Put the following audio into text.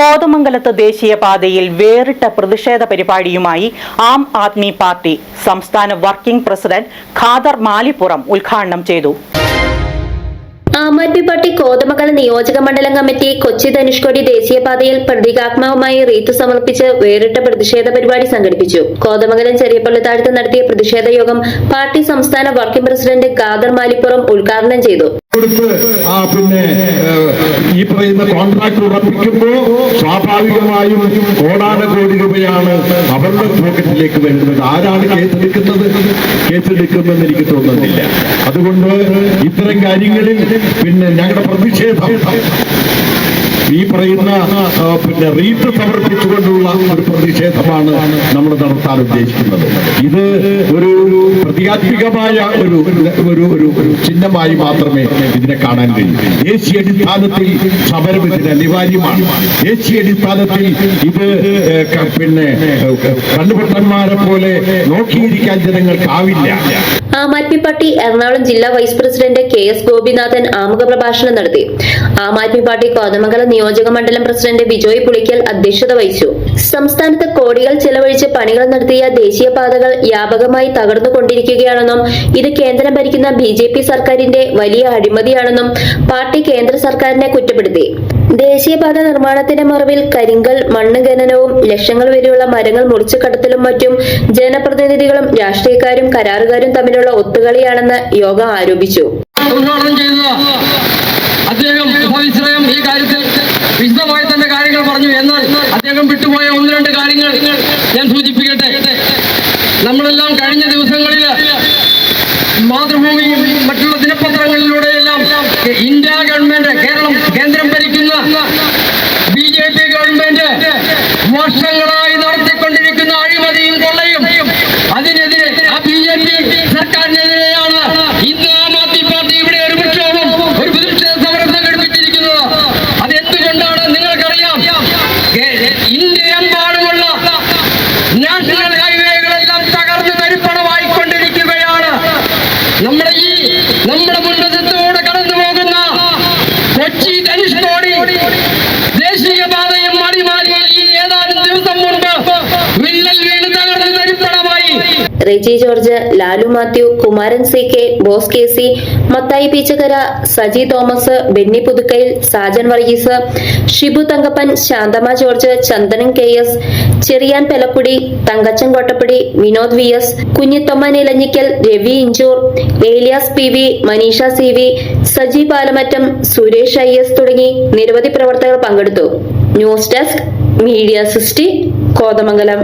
കോതമംഗലത്ത് ദേശീയപാതയിൽ വേറിട്ട പ്രതിഷേധ പരിപാടിയുമായി ആം ആദ്മി പാർട്ടി സംസ്ഥാന വർക്കിംഗ് പ്രസിഡന്റ് ഖാദർ മാലിപ്പുറം ഉദ്ഘാടനം ചെയ്തു. ആം ആദ്മി പാർട്ടി കോതമംഗലം നിയോജക മണ്ഡലം കമ്മിറ്റി കൊച്ചി ധനുഷ്കോടി ദേശീയപാതയിൽ പ്രതീകാത്മകമായി റീത്ത് സമർപ്പിച്ച് വേറിട്ട പ്രതിഷേധ പരിപാടി സംഘടിപ്പിച്ചു. കോതമംഗലം ചെറിയപ്പള്ളിത്താഴത്ത് നടത്തിയ പ്രതിഷേധ യോഗം പാർട്ടി സംസ്ഥാന വർക്കിംഗ് പ്രസിഡന്റ് ഖാദർ മാലിപ്പുറം ഉദ്ഘാടനം ചെയ്തു. കൊടുത്ത് ആ പിന്നെ ഈ പറയുന്ന കോൺട്രാക്ട് ഉറപ്പിക്കുമ്പോൾ സ്വാഭാവികമായും കോടാനകോടി രൂപയാണ് അവരുടെ പോക്കറ്റിലേക്ക് വരുന്നത്. ആരാണ് കേസെടുക്കുന്നത്? കേസെടുക്കുമെന്ന് എനിക്ക് തോന്നുന്നില്ല. അതുകൊണ്ട് ഇത്തരം കാര്യങ്ങളിൽ പിന്നെ ഞങ്ങളുടെ പ്രതിഷേധം ഈ പറയുന്ന പിന്നെ റീത്ത് സമർപ്പിച്ചുകൊണ്ടുള്ള ഒരു പ്രതിഷേധമാണ് നമ്മൾ നടത്താൻ ഉദ്ദേശിക്കുന്നത്. ഇത് ഒരു പ്രതീകാത്മികമായ ഒരു ഒരു ഒരു ചിഹ്നമായി മാത്രമേ ഇതിനെ കാണാൻ കഴിയൂ. ദേശീയ അടിസ്ഥാനത്തിൽ സമരം ഇതിന് അനിവാര്യമാണ്. ദേശീയ അടിസ്ഥാനത്തിൽ ഇത് പിന്നെ കണ്ണുപൊട്ടന്മാരെ പോലെ നോക്കിയിരിക്കാൻ ജനങ്ങൾക്കാവില്ല ആം ആദ്മി പാർട്ടി എറണാകുളം ജില്ലാ vice president K S Gopinathan ആമുഖ പ്രഭാഷണം നടത്തി. ആം ആദ്മി പാർട്ടി കോതമംഗലം നിയോജക മണ്ഡലം പ്രസിഡന്റ് ബിജോയ് പുളിക്കൽ അധ്യക്ഷത വഹിച്ചു. സംസ്ഥാനത്ത് കോടികൾ ചെലവഴിച്ച് പണികൾ നടത്തിയ ദേശീയപാതകൾ വ്യാപകമായി തകർന്നുകൊണ്ടിരിക്കുകയാണെന്നും ഇത് കേന്ദ്രം ഭരിക്കുന്ന ബി ജെ പി സർക്കാരിന്റെ വലിയ അഴിമതിയാണെന്നും പാർട്ടി കേന്ദ്ര സർക്കാരിനെ കുറ്റപ്പെടുത്തി. ദേശീയപാത നിർമ്മാണത്തിന്റെ മറവിൽ കരിങ്കൽ മണ്ണ് ഖനനവും ലക്ഷങ്ങൾ വരെയുള്ള മരങ്ങൾ മുറിച്ചു കടത്തലും മറ്റും ജനപ്രതിനിധികളും രാഷ്ട്രീയക്കാരും കരാറുകാരും തമ്മിലുള്ള ഒത്തുകളിയാണെന്ന് യോഗം ആരോപിച്ചു. അദ്ദേഹം സവിസ്തരം ഈ കാര്യത്തിൽ വിശദമായി തന്റെ കാര്യങ്ങൾ പറഞ്ഞു. എന്നാൽ അദ്ദേഹം വിട്ടുപോയ ഒന്ന് രണ്ട് കാര്യങ്ങൾ ഞാൻ സൂചിപ്പിക്കട്ടെ. നമ്മളെല്ലാം കഴിഞ്ഞ ദിവസങ്ങളിൽ മാതൃഭൂമിയും മറ്റുള്ള ദിനപത്രങ്ങളിലൂടെയെല്ലാം ഇന്ത്യ ഗവൺമെന്റ് കേരളം കേന്ദ്രം ഭരിക്കുന്ന ബി ജെ പി ഗവൺമെന്റ് വർഷങ്ങളായി നടത്തിക്കൊണ്ടിരിക്കുന്ന അഴിമതിയും കൊള്ളയും അതിനെതിരെ ആ ബി ജെ പി സർക്കാരിനെതിരെയാണ് ഇന്ന് ആം ആദ്മി പാർട്ടി ഇവിടെ ഒരു പ്രക്ഷോഭം ഒരു പ്രതിഷേധ സമരം സംഘടിപ്പിച്ചിരിക്കുന്നത് അതെന്തുകൊണ്ടാണ് നിങ്ങൾക്കറിയാം കേ- ഇന്ത്യയെമ്പാടുമുള്ള നാഷണൽ ഹൈവേകളെല്ലാം തകർന്ന് തരിപ്പണമായിക്കൊണ്ടിരിക്കുകയാണ് നമ്മുടെ ഈ നമ്മുടെ മുൻവശത്തോടെ കടന്നു പോകുന്ന കൊച്ചി ധനുഷ്കോടി ദേശീയപാതയും മടിമാലിയിൽ ഈ ഏതാനും ദിവസം മുൻപ് വിള്ളൽ വീണ് തകർന്ന് തരിപ്പണമായി Reji George Lalu Mathew Kumaran C K Bose K C Mathai Peechakkara Saji Thomas Benny Puthukkayil Sajan Varghese Shibu Thankappan Shanthamma George Chandanan K S Cheriyan Pelappudi Thankachan Kottappadi Vinod V S Kunjithamma Nilanjikkal Ravi Inchoor Elias P V Manisha C V Saji Palamattam Suresh I S തുടങ്ങി നിരവധി പ്രവർത്തകർ പങ്കെടുത്തു. News desk media സിസ്റ്റി കോതമംഗലം.